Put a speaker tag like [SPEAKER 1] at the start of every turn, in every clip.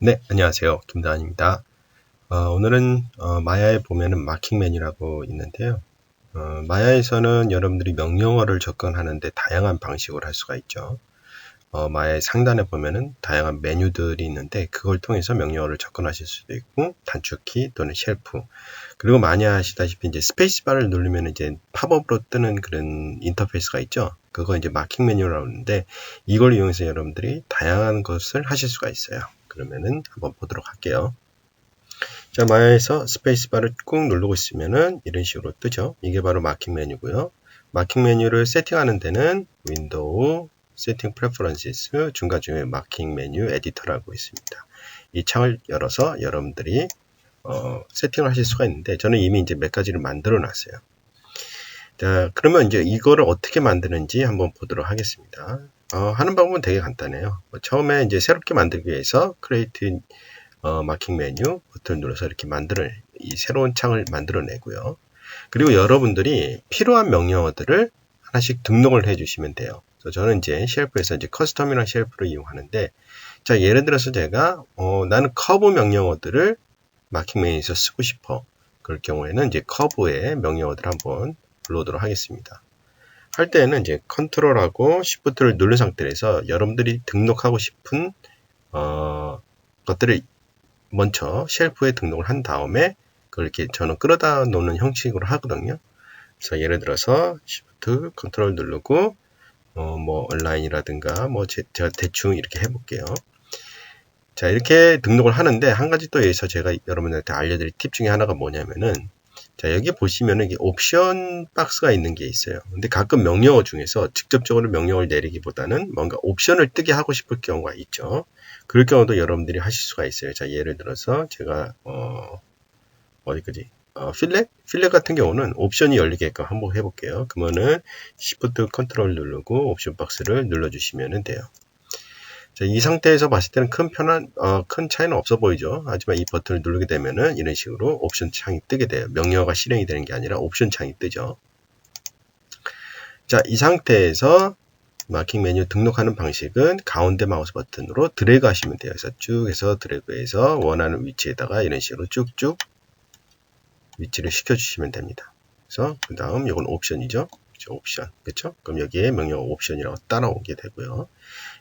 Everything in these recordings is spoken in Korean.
[SPEAKER 1] 네, 안녕하세요. 김다한입니다. 어, 오늘은 어, 마야에 보면은 마킹 메뉴라고 있는데요. 어, 마야에서는 여러분들이 명령어를 접근하는데 다양한 방식으로 할 수가 있죠. 어, 마야의 상단에 보면은 다양한 메뉴들이 있는데 그걸 통해서 명령어를 접근하실 수도 있고 단축키 또는 쉘프 그리고 많이 하시다시피 이제 스페이스바를 누르면 이제 팝업으로 뜨는 그런 인터페이스가 있죠. 그거 이제 마킹 메뉴라고 하는데 이걸 이용해서 여러분들이 다양한 것을 하실 수가 있어요. 그러면은 한번 보도록 할게요. 자, 마야에서 스페이스바를 꾹 누르고 있으면은 이런 식으로 뜨죠. 이게 바로 마킹 메뉴고요. 마킹 메뉴를 세팅하는 데는 윈도우, 세팅 프레퍼런시스, 중간중에 마킹 메뉴 에디터라고 있습니다. 이 창을 열어서 여러분들이 어, 세팅을 하실 수가 있는데 저는 이미 이제 몇 가지를 만들어 놨어요. 자, 그러면 이제 이거를 어떻게 만드는지 한번 보도록 하겠습니다. 어, 하는 방법은 되게 간단해요. 뭐 처음에 이제 새롭게 만들기 위해서 크레이트 어, 마킹 메뉴 버튼을 눌러서 이렇게 만들어 이 새로운 창을 만들어내고요. 그리고 여러분들이 필요한 명령어들을 하나씩 등록을 해주시면 돼요. 그래서 저는 이제 쉘프에서 이제 커스텀이나 쉘프를 이용하는데, 자 예를 들어서 제가 어, 나는 커브 명령어들을 마킹 메뉴에서 쓰고 싶어. 그럴 경우에는 이제 커브의 명령어들 한번 불러오도록 하겠습니다. 할 때는 이제 컨트롤하고 시프트를 누른 상태에서 여러분들이 등록하고 싶은 어, 것들을 먼저 쉘프에 등록을 한 다음에 그걸 이렇게 저는 끌어다 놓는 형식으로 하거든요. 그래서 예를 들어서 시프트 컨트롤 누르고 어, 뭐 온라인이라든가 뭐 제, 제가 대충 이렇게 해볼게요. 자 이렇게 등록을 하는데 한 가지 또 여기서 제가 여러분들한테 알려드릴 팁 중에 하나가 뭐냐면은 자, 여기 보시면은 이게 옵션 박스가 있는 게 있어요. 근데 가끔 명령어 중에서 직접적으로 명령을 내리기보다는 뭔가 옵션을 뜨게 하고 싶을 경우가 있죠. 그럴 경우도 여러분들이 하실 수가 있어요. 자, 예를 들어서 제가, 어, 어디까지? 어, 필렛? 필렛 같은 경우는 옵션이 열리게끔 한번 해볼게요. 그러면은 Shift 컨트롤 누르고 옵션 박스를 눌러주시면 돼요. 자, 이 상태에서 봤을 때는 큰 편한, 어, 큰 차이는 없어 보이죠. 하지만 이 버튼을 누르게 되면은 이런 식으로 옵션 창이 뜨게 돼요. 명령어가 실행이 되는 게 아니라 옵션 창이 뜨죠. 자, 이 상태에서 마킹 메뉴 등록하는 방식은 가운데 마우스 버튼으로 드래그 하시면 돼요. 그래서 쭉 해서 드래그해서 원하는 위치에다가 이런 식으로 쭉쭉 위치를 시켜주시면 됩니다. 그래서 그 다음 이건 옵션이죠. 그렇죠? 옵션. 그렇죠? 그럼 여기에 명령 옵션이라고 따라오게 되고요.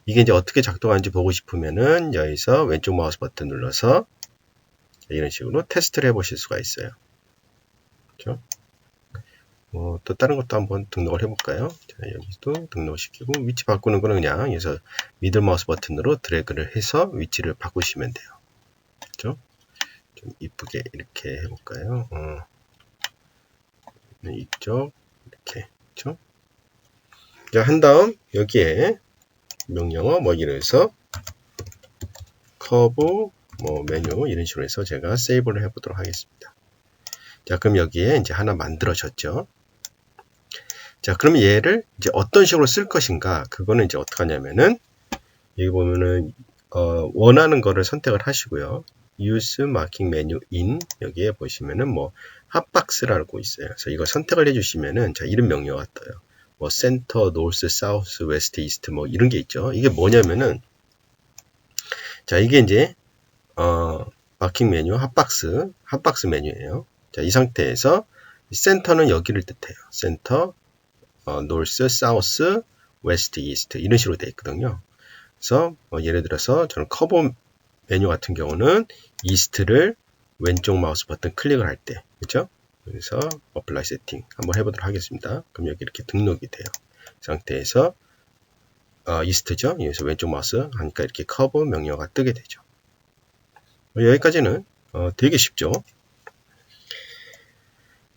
[SPEAKER 1] 이게 이제 어떻게 작동하는지 보고 싶으면은 여기서 왼쪽 마우스 버튼 눌러서 이런 식으로 테스트를 해보실 수가 있어요. 그렇죠? 뭐, 또 다른 것도 한번 등록을 해볼까요? 자, 여기도 등록시키고 위치 바꾸는 거는 그냥 여기서 미들 마우스 버튼으로 드래그를 해서 위치를 바꾸시면 돼요. 그렇죠? 좀 이쁘게 이렇게 해볼까요? 어. 이쪽 이렇게 그렇죠? 자, 한 다음 여기에 명령어 뭐 이래서 커브 뭐 메뉴 이런 식으로 해서 제가 세이브를 해보도록 하겠습니다. 자, 그럼 여기에 이제 하나 만들어졌죠. 자, 그럼 얘를 이제 어떤 식으로 쓸 것인가? 그거는 이제 어떻게 하냐면은 여기 보면은 어, 원하는 거를 선택을 하시고요. Use marking menu in 여기에 보시면은 뭐 핫박스라고 있어요. 그래서 이거 선택을 해주시면은 자 이런 명령어가 떠요. 뭐 센터, 노스, 사우스, 웨스트, 이스트 뭐 이런 게 있죠. 이게 뭐냐면은 자 이게 이제 어 마킹 메뉴 핫박스 핫박스 메뉴예요. 자 이 상태에서 센터는 여기를 뜻해요. 센터, 어, 노스, 사우스, 웨스트, 이스트 이런 식으로 되어 있거든요. 그래서 뭐 예를 들어서 저는 커버 메뉴 같은 경우는 이스트를 왼쪽 마우스 버튼 클릭을 할 때, 그렇죠? 그래서 어플라이 세팅 한번 해보도록 하겠습니다. 그럼 여기 이렇게 등록이 돼요. 이 상태에서 어, 이스트죠. 여기서 왼쪽 마우스 하니까 이렇게 커버 명령어가 뜨게 되죠. 여기까지는 어, 되게 쉽죠.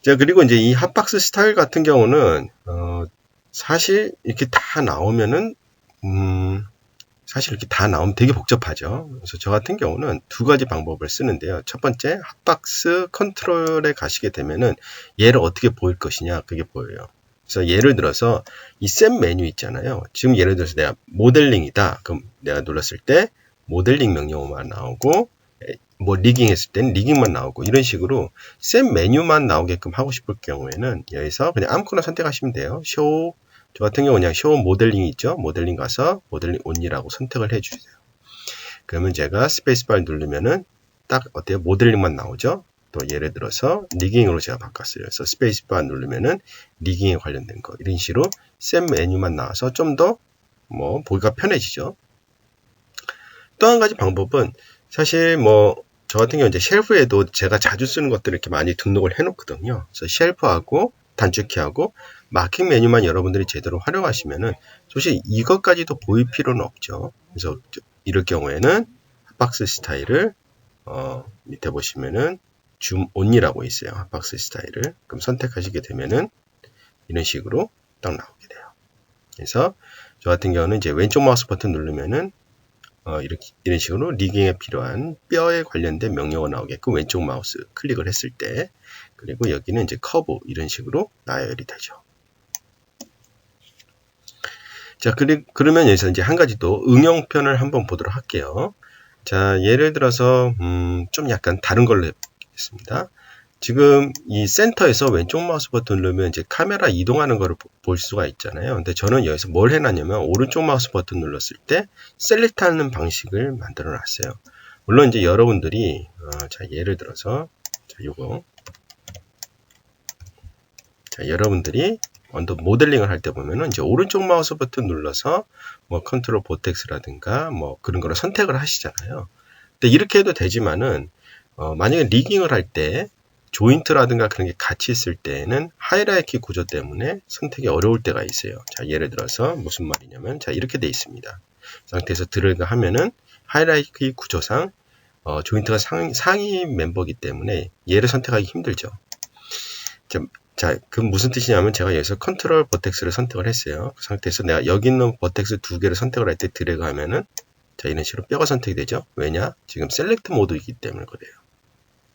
[SPEAKER 1] 자 그리고 이제 이 핫박스 스타일 같은 경우는 어, 사실 이렇게 다 나오면은 음, 사실 이렇게 다 나오면 되게 복잡하죠. 그래서 저 같은 경우는 두 가지 방법을 쓰는데요. 첫 번째, 핫박스 컨트롤에 가시게 되면은 얘를 어떻게 보일 것이냐, 그게 보여요. 그래서 예를 들어서 이 셋 메뉴 있잖아요. 지금 예를 들어서 내가 모델링이다. 그럼 내가 눌렀을 때 모델링 명령어만 나오고 뭐 리깅 했을 때는 리깅만 나오고 이런 식으로 셋 메뉴만 나오게끔 하고 싶을 경우에는 여기서 그냥 아무거나 선택하시면 돼요. 쇼, 저 같은 경우 그냥 쇼 모델링이 있죠. 모델링 가서 모델링 온이라고 선택을 해주세요. 그러면 제가 스페이스바를 누르면은 딱 어때요? 모델링만 나오죠? 또 예를 들어서 리깅으로 제가 바꿨어요. 그래서 스페이스바 누르면은 리깅에 관련된 거 이런 식으로 셋 메뉴만 나와서 좀 더 뭐 보기가 편해지죠. 또 한 가지 방법은 사실 뭐 저 같은 경우 이제 쉘프에도 제가 자주 쓰는 것들을 이렇게 많이 등록을 해 놓거든요. 그래서 쉘프하고 단축키하고 마킹 메뉴만 여러분들이 제대로 활용하시면은 솔직히 이것까지도 보일 필요는 없죠. 그래서 이럴 경우에는 박스 스타일을 어, 밑에 보시면은 줌 온이라고 있어요. 박스 스타일을. 그럼 선택하시게 되면은 이런 식으로 딱 나오게 돼요. 그래서 저 같은 경우는 이제 왼쪽 마우스 버튼 누르면은 어, 이렇게, 이런 식으로 리깅에 필요한 뼈에 관련된 명령어 나오게끔 왼쪽 마우스 클릭을 했을 때 그리고 여기는 이제 커브 이런 식으로 나열이 되죠. 자, 그리, 그러면 여기서 이제 한 가지 또 응용편을 한번 보도록 할게요. 자, 예를 들어서, 음, 좀 약간 다른 걸로 해보겠습니다. 지금 이 센터에서 왼쪽 마우스 버튼 누르면 이제 카메라 이동하는 거를 볼 수가 있잖아요. 근데 저는 여기서 뭘 해놨냐면 오른쪽 마우스 버튼 눌렀을 때 셀렉트 하는 방식을 만들어 놨어요. 물론 이제 여러분들이 어, 자 예를 들어서 자 요거 자 여러분들이 언더 모델링을 할 때 보면은 이제 오른쪽 마우스 버튼 눌러서 뭐 컨트롤 보텍스라든가 뭐 그런 거를 선택을 하시잖아요. 근데 이렇게 해도 되지만은 어, 만약에 리깅을 할 때 조인트라든가 그런 게 같이 있을 때에는 하이라이키 구조 때문에 선택이 어려울 때가 있어요. 자, 예를 들어서 무슨 말이냐면 자, 이렇게 돼 있습니다. 상태에서 드래그 하면은 하이라이키 구조상 어, 조인트가 상, 상위 멤버이기 때문에 얘를 선택하기 힘들죠. 자, 자, 그럼 무슨 뜻이냐면 제가 여기서 컨트롤 버텍스를 선택을 했어요. 그 상태에서 내가 여기 있는 버텍스 두 개를 선택을 할 때 드래그 하면은 자, 이런 식으로 뼈가 선택이 되죠. 왜냐? 지금 셀렉트 모드이기 때문에 그래요.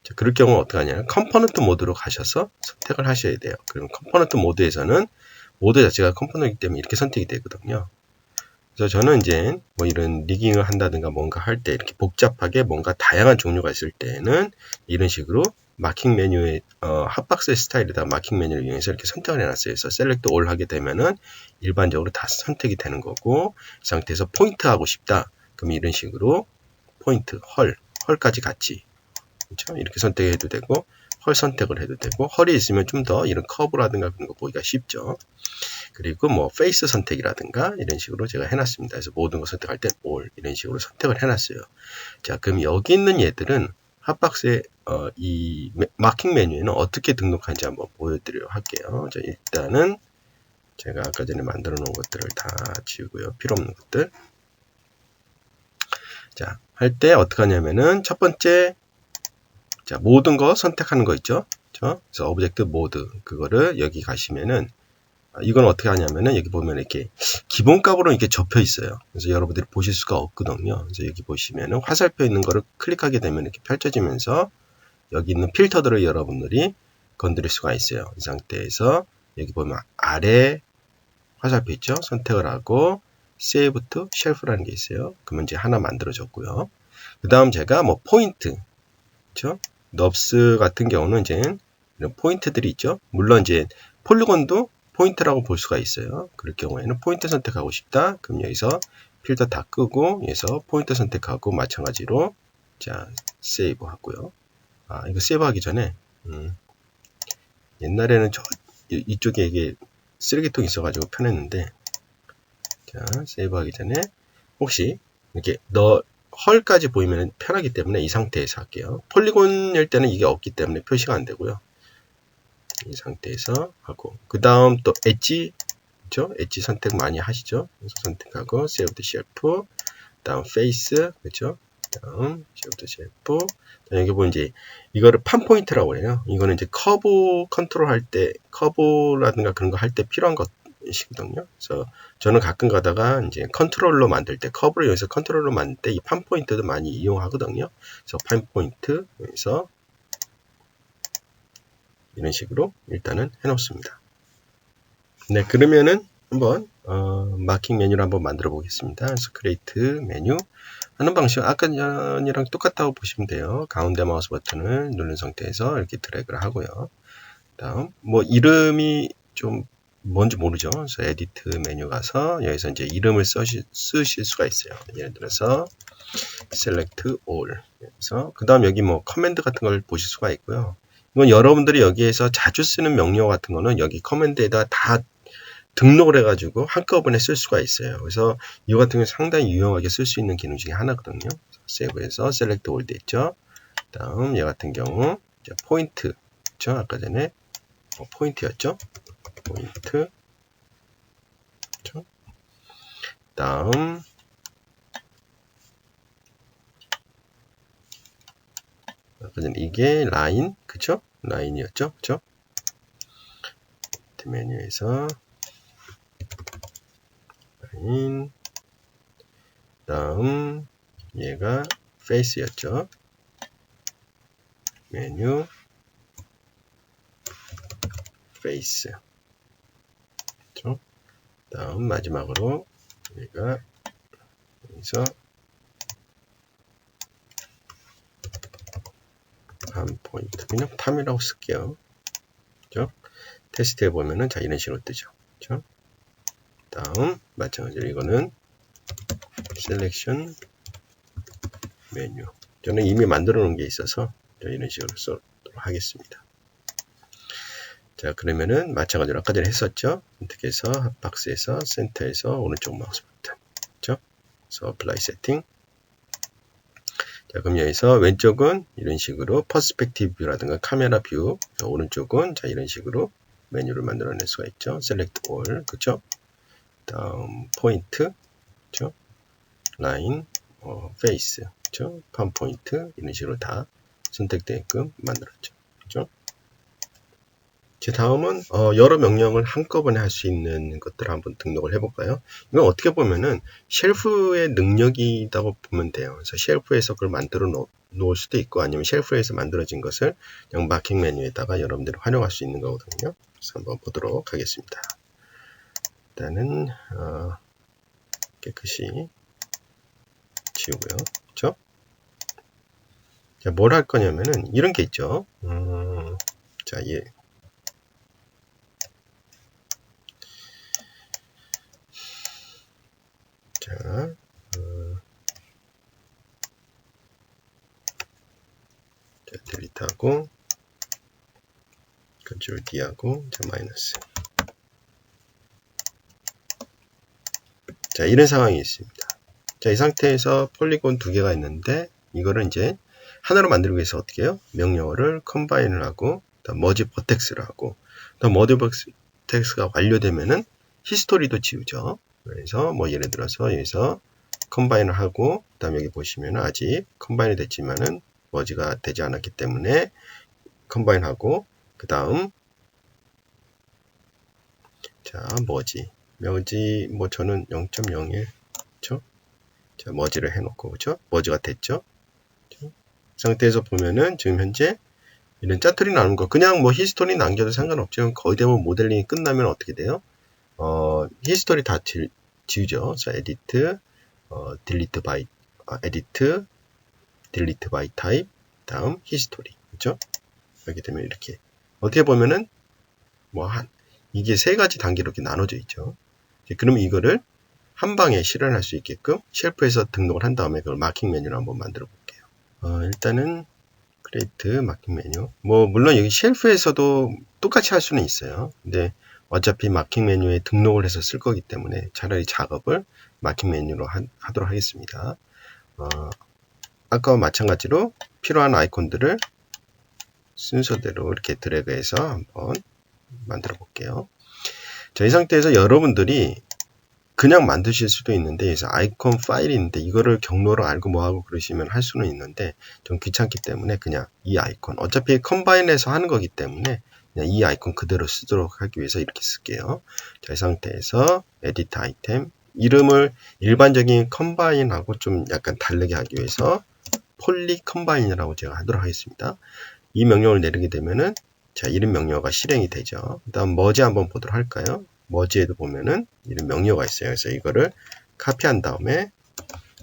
[SPEAKER 1] 자, 그럴 경우 어떻게 하냐면 컴포넌트 모드로 가셔서 선택을 하셔야 돼요. 그럼 컴포넌트 모드에서는 모드 자체가 컴포넌트이기 때문에 이렇게 선택이 되거든요. 그래서 저는 이제 뭐 이런 리깅을 한다든가 뭔가 할 때 이렇게 복잡하게 뭔가 다양한 종류가 있을 때는 이런 식으로 마킹 메뉴의 어, 핫박스 스타일에다 마킹 메뉴를 이용해서 이렇게 선택을 해놨어요. 그래서 셀렉트 올 하게 되면은 일반적으로 다 선택이 되는 거고 이 상태에서 포인트 하고 싶다. 그럼 이런 식으로 포인트, 헐, 헐까지 같이 그렇죠? 이렇게 선택해도 되고 헐 선택을 해도 되고 헐이 있으면 좀 더 이런 커브라든가 그런 거 보기가 쉽죠. 그리고 뭐 페이스 선택이라든가 이런 식으로 제가 해놨습니다. 그래서 모든 거 선택할 때올 이런 식으로 선택을 해놨어요. 자 그럼 여기 있는 얘들은 핫박스의 어, 이 마킹 메뉴에는 어떻게 등록하는지 한번 보여드리도록 할게요. 자 일단은 제가 아까 전에 만들어 놓은 것들을 다 지우고요. 필요 없는 것들. 자, 할 때 어떻게 하냐면은 첫 번째 자, 모든 거 선택하는 거 있죠? 그렇죠? 그래서 오브젝트 모드 그거를 여기 가시면은 아, 이건 어떻게 하냐면은 여기 보면 이렇게 기본값으로 이렇게 접혀 있어요. 그래서 여러분들이 보실 수가 없거든요. 그래서 여기 보시면은 화살표 있는 거를 클릭하게 되면 이렇게 펼쳐지면서 여기 있는 필터들을 여러분들이 건드릴 수가 있어요. 이 상태에서 여기 보면 아래 화살표 있죠? 선택을 하고 Save to Shelf라는 게 있어요. 그러면 이제 하나 만들어졌고요. 그 다음 제가 뭐 포인트, 그렇죠? 넙스 같은 경우는 이제 이런 포인트들이 있죠. 물론 이제 폴리곤도 포인트라고 볼 수가 있어요. 그럴 경우에는 포인트 선택하고 싶다. 그럼 여기서 필터 다 끄고 여기서 포인트 선택하고 마찬가지로 자 세이브 하고요. 아 이거 세이브 하기 전에 음, 옛날에는 저 이쪽에 이게 쓰레기통 있어가지고 편했는데 자 세이브 하기 전에 혹시 이렇게 너 헐까지 보이면 편하기 때문에 이 상태에서 할게요. 폴리곤 일 때는 이게 없기 때문에 표시가 안 되고요. 이 상태에서 하고 그 다음 또 엣지 그렇죠? 엣지 선택 많이 하시죠? 선택하고 Save the Shape 다음 Face 그렇죠? 다음 the Shape 여기 보면 이제 이거를 판 포인트라고 해요. 이거는 이제 커브 컨트롤 할 때 커브라든가 그런 거 할 때 필요한 것 이시거든요. 그래서 저는 가끔 가다가 이제 컨트롤러 만들 때 커브를 이용해서 컨트롤러 만들 때 이 판 포인트도 많이 이용하거든요. 그래서 판 포인트 여기서 이런 식으로 일단은 해놓습니다. 네, 그러면은 한번 어, 마킹 메뉴를 한번 만들어 보겠습니다. 그래서 크레이트 메뉴 하는 방식 아까 전이랑 똑같다고 보시면 돼요. 가운데 마우스 버튼을 누른 상태에서 이렇게 드래그를 하고요. 다음 뭐 이름이 좀 뭔지 모르죠. 그래서 에디트 메뉴 가서 여기서 이제 이름을 쓰시, 쓰실 수가 있어요. 예를 들어서 select all. 그래서 그 다음 여기 뭐 커맨드 같은 걸 보실 수가 있고요. 이건 여러분들이 여기에서 자주 쓰는 명령 같은 거는 여기 커맨드에다 다 등록을 해가지고 한꺼번에 쓸 수가 있어요. 그래서 이 같은 경우 상당히 유용하게 쓸 수 있는 기능 중에 하나거든요. 세이브해서 select all 됐죠. 다음 얘 같은 경우 포인트 그렇죠? 아까 전에 어, 포인트였죠. 포인트 그렇죠? 다음 아까 전에 이게 라인 그쵸? 라인이었죠? 그쵸? 메뉴에서 라인 다음 얘가 페이스였죠. 메뉴 페이스 그렇죠? 다음 마지막으로 얘가 여기서 한 포인트 그냥 탐이라고 쓸게요. 그죠? 테스트 해보면은 자 이런 식으로 뜨죠. 그죠? 다음 마찬가지로 이거는 셀렉션 메뉴 저는 이미 만들어 놓은 게 있어서 이런 식으로 써도록 하겠습니다. 자 그러면은 마찬가지로 아까 전에 했었죠. 선택해서 핫박스에서 센터에서 오른쪽 마우스 버튼 그죠? 그래서 어플라이 세팅 자 그럼 여기서 왼쪽은 이런 식으로 퍼스펙티브 뷰라든가 카메라 뷰 오른쪽은 자 이런 식으로 메뉴를 만들어낼 수가 있죠. 셀렉트 올 그죠? 다음 포인트 그죠? 라인 어, 페이스 그죠? 팜 포인트 이런 식으로 다 선택되게끔 만들었죠. 그죠? 제 다음은 어, 여러 명령을 한꺼번에 할 수 있는 것들을 한번 등록을 해볼까요? 이건 어떻게 보면은 쉘프의 능력이라고 보면 돼요. 그래서 쉘프에서 그걸 만들어 놓을 수도 있고 아니면 쉘프에서 만들어진 것을 그냥 마킹 메뉴에다가 여러분들이 활용할 수 있는 거거든요. 그래서 한번 보도록 하겠습니다. 일단은 어, 깨끗이 지우고요. 그렇죠? 자, 뭘 할 거냐면은 이런 게 있죠. 음, 자, 예. 자, 어, 자, 딜리트하고 컨트롤 D하고 자, 마이너스. 자, 이런 상황이 있습니다. 자, 이 상태에서 폴리곤 두 개가 있는데 이거를 이제 하나로 만들기 위해서 어떻게 해요? 명령어를 컴바인을 하고 머지 버텍스를 하고 머지 버텍스가 완료되면은 히스토리도 지우죠. 그래서 뭐 예를 들어서 여기서 컴바인을 하고 그다음 여기 보시면 아직 컴바인이 됐지만은 머지가 되지 않았기 때문에 컴바인하고 그 다음 자 머지 머지 뭐 저는 0.01 그쵸? 자 머지를 해놓고 그쵸? 머지가 됐죠? 그쵸? 상태에서 보면은 지금 현재 이런 짜투리 나는 거 그냥 뭐 히스토리 남겨도 상관없죠 거의 대부분 모델링이 끝나면 어떻게 돼요? 어, 히스토리 다 지, 지우죠. 자, 에디트, 어, 딜리트 바이, 아, 에디트, 딜리트 바이 타입, 다음 히스토리. 그죠? 이렇게 되면 이렇게. 어떻게 보면은, 뭐, 한, 이게 세 가지 단계로 이렇게 나눠져 있죠. 그러면 이거를 한 방에 실현할 수 있게끔 쉘프에서 등록을 한 다음에 그걸 마킹 메뉴를 한번 만들어 볼게요. 어, 일단은 크레이트 마킹 메뉴. 뭐, 물론 여기 쉘프에서도 똑같이 할 수는 있어요. 근데 어차피 마킹 메뉴에 등록을 해서 쓸 거기 때문에 차라리 작업을 마킹 메뉴로 하, 도록 하겠습니다. 어, 아까와 마찬가지로 필요한 아이콘들을 순서대로 이렇게 드래그해서 한번 만들어 볼게요. 자, 이 상태에서 여러분들이 그냥 만드실 수도 있는데 그래서 아이콘 파일인데 이거를 경로로 알고 뭐하고 그러시면 할 수는 있는데 좀 귀찮기 때문에 그냥 이 아이콘 어차피 컴바인해서 하는 거기 때문에 이 아이콘 그대로 쓰도록 하기 위해서 이렇게 쓸게요. 자, 이 상태에서 에디트 아이템 이름을 일반적인 컴바인하고 좀 약간 다르게 하기 위해서 폴리 컴바인이라고 제가 하도록 하겠습니다. 이 명령을 내리게 되면은 자 이름 명령어가 실행이 되죠. 그다음 머지 한번 보도록 할까요? 머지에도 보면은 이름 명령어가 있어요. 그래서 이거를 카피한 다음에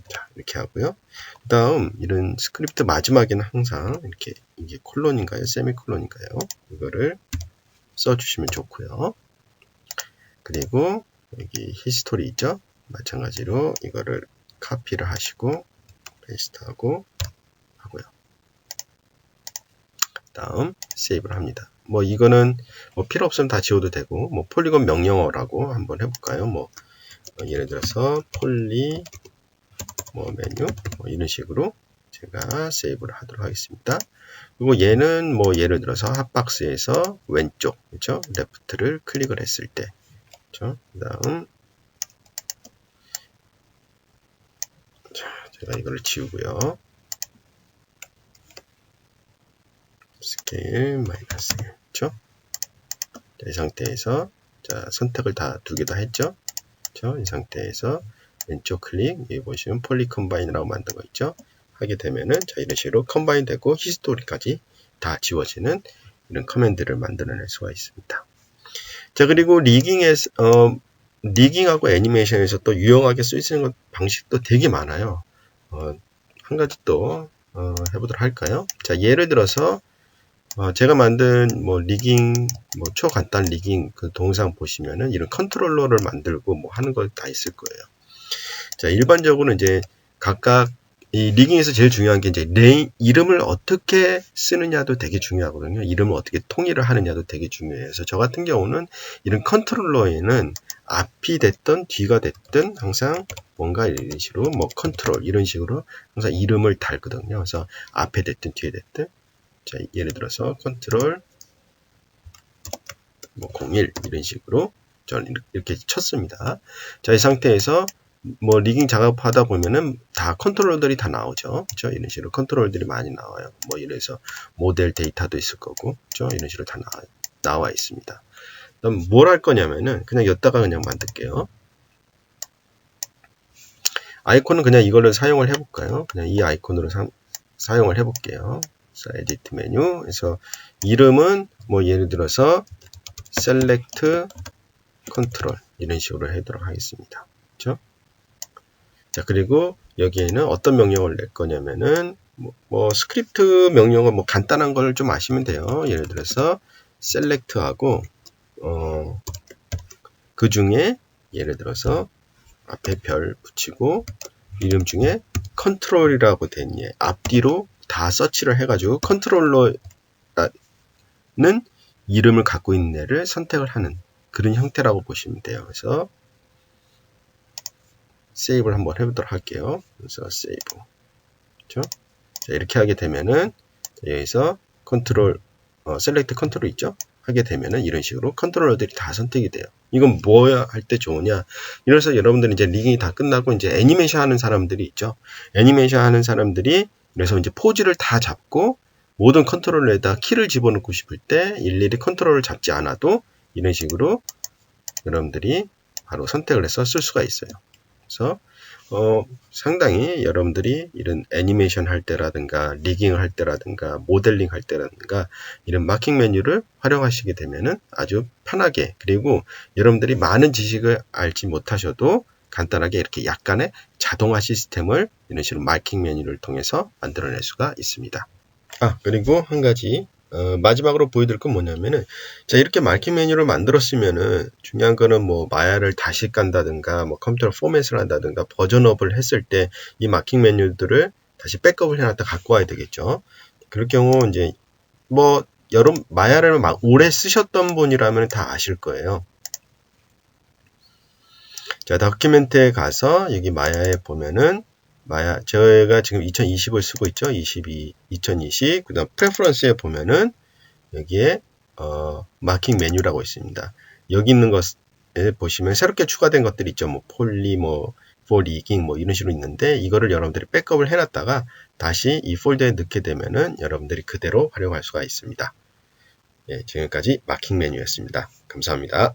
[SPEAKER 1] 자, 이렇게 하고요. 그 다음 이런 스크립트 마지막에는 항상 이렇게 이게 콜론인가요? 세미콜론인가요? 이거를 써주시면 좋고요. 그리고 여기 히스토리 있죠? 마찬가지로 이거를 카피를 하시고 페이스트하고 하고요. 다음 세이브를 합니다. 뭐 이거는 뭐 필요 없으면 다 지워도 되고 뭐 폴리곤 명령어라고 한번 해볼까요? 뭐 어, 예를 들어서 폴리 뭐 메뉴 뭐 이런 식으로 제가 세이브를 하도록 하겠습니다. 그리고 얘는 뭐 예를 들어서 핫박스에서 왼쪽 그렇죠? 레프트를 클릭을 했을 때 그렇죠? 그다음 자, 제가 이걸 지우고요. 스케일 마이너스 1 그렇죠? 이 상태에서 자, 선택을 다 두 개 다 했죠? 그렇죠? 이 상태에서 왼쪽 클릭 여기 보시면 폴리 컴바인이라고 만든 거 있죠? 하게 되면은 자 이런 식으로 컴바인 되고 히스토리까지 다 지워지는 이런 커맨드를 만들어낼 수가 있습니다. 자 그리고 리깅에서 어, 리깅하고 애니메이션에서 또 유용하게 쓰이는 방식도 되게 많아요. 어, 한 가지 또 어, 해보도록 할까요? 자 예를 들어서 어, 제가 만든 뭐 리깅 뭐 초간단 리깅 그 동영상 보시면은 이런 컨트롤러를 만들고 뭐 하는 거다 있을 거예요. 자 일반적으로 이제 각각 이 리깅에서 제일 중요한 게 이제 레인 이름을 어떻게 쓰느냐도 되게 중요하거든요. 이름을 어떻게 통일을 하느냐도 되게 중요해서 저 같은 경우는 이런 컨트롤러에는 앞이 됐든 뒤가 됐든 항상 뭔가 이런 식으로 뭐 컨트롤 이런 식으로 항상 이름을 달거든요. 그래서 앞에 됐든 뒤에 됐든 자 예를 들어서 컨트롤 뭐 01 이런 식으로 저는 이렇게 쳤습니다. 자 이 상태에서 뭐 리깅 작업하다 보면은 다 컨트롤들이 다 나오죠. 그죠? 이런 식으로 컨트롤들이 많이 나와요. 뭐 이래서 모델 데이터도 있을 거고, 그죠? 이런 식으로 다 나와, 나와 있습니다. 그럼 뭘 할 거냐면은 그냥 여기다가 그냥 만들게요. 아이콘은 그냥 이걸로 사용을 해볼까요? 그냥 이 아이콘으로 사, 사용을 해볼게요. 자, 에디트 메뉴. 그래서 이름은 뭐 예를 들어서 select control 이런 식으로 하도록 하겠습니다. 그렇죠? 자, 그리고 여기에는 어떤 명령을 낼 거냐면은 뭐, 뭐 스크립트 명령은 뭐 간단한 걸 좀 아시면 돼요. 예를 들어서 select하고 어, 그 중에 예를 들어서 앞에 별 붙이고 이름 중에 컨트롤이라고 된 예, 앞뒤로 다 서치를 해가지고 컨트롤러는 이름을 갖고 있는 애를 선택을 하는 그런 형태라고 보시면 돼요. 그래서 세이브를 한번 해보도록 할게요. 그래서 세이브. 그렇죠? 자, 이렇게 하게 되면은 여기서 컨트롤 어, 셀렉트 컨트롤 있죠? 하게 되면은 이런 식으로 컨트롤러들이 다 선택이 돼요. 이건 뭐야 할 때 좋으냐? 이래서 여러분들은 이제 리깅이 다 끝나고 이제 애니메이션 하는 사람들이 있죠. 애니메이션 하는 사람들이 그래서 이제 포즈를 다 잡고 모든 컨트롤러에다 키를 집어넣고 싶을 때 일일이 컨트롤을 잡지 않아도 이런 식으로 여러분들이 바로 선택을 해서 쓸 수가 있어요. 그래서 어, 상당히 여러분들이 이런 애니메이션 할 때라든가 리깅을 할 때라든가 모델링 할 때라든가 이런 마킹 메뉴를 활용하시게 되면은 아주 편하게 그리고 여러분들이 많은 지식을 알지 못하셔도 간단하게 이렇게 약간의 자동화 시스템을 이런 식으로 마킹 메뉴를 통해서 만들어낼 수가 있습니다. 아 그리고 한 가지 어, 마지막으로 보여드릴 건 뭐냐면은 자 이렇게 마킹 메뉴를 만들었으면은 중요한 거는 뭐 마야를 다시 깐다든가 뭐 컴퓨터 포맷을 한다든가 버전업을 했을 때 이 마킹 메뉴들을 다시 백업을 해놨다 갖고 와야 되겠죠 그럴 경우 이제 뭐 여러 마야를 막 오래 쓰셨던 분이라면 다 아실 거예요 자 다큐멘트에 가서 여기 마야에 보면은 마야 저희가 지금 2020을 쓰고 있죠. 22, 2020. 그다음 프레퍼런스에 보면은 여기에 어, 마킹 메뉴라고 있습니다. 여기 있는 것에 보시면 새롭게 추가된 것들이 있죠. 뭐 폴리 뭐 포리깅 뭐 이런 식으로 있는데 이거를 여러분들이 백업을 해놨다가 다시 이 폴더에 넣게 되면은 여러분들이 그대로 활용할 수가 있습니다. 예, 지금까지 마킹 메뉴였습니다. 감사합니다.